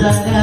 నిరంతరా